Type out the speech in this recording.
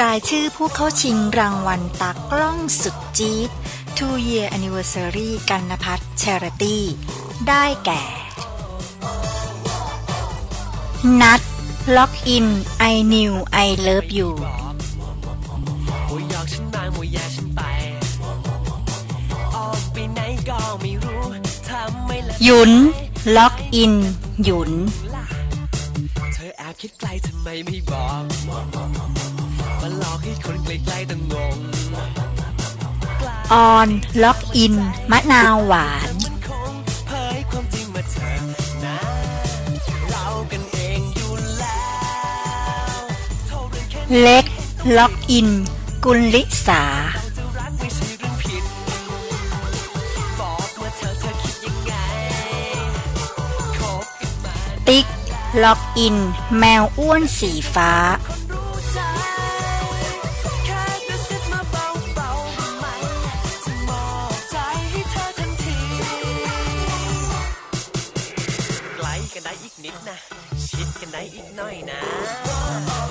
รายชื่อผู้เข้าชิงรางวัลตากล้องสุดจี๊ด Two Year Anniversary กันนพัฒน์ Charity ได้แก่ นัดล็อกอิน I knew I love you มัวหยอกฉันมามัวแย่ฉันไปออกไปไหนก็ไม่รู้ทำไม่ละหยุนล็อกอินหยุนเธอแอบคิดไกลทำไมไม่บอก มาหลอกให้คนใกลๆต้องงงออนล็อกอิน มะนาวหวาน เล็ก ล็อกอิน กุลลิสาจะรักไม่ใช่เรื่องผิดบอกมาเธอเธอคิดยังไงคบกันมาติ๊ก ล็อกอิน แมวอ้วนสีฟ้า กันได้อีกนิดนะ ชิดกันได้อีกหน่อยนะ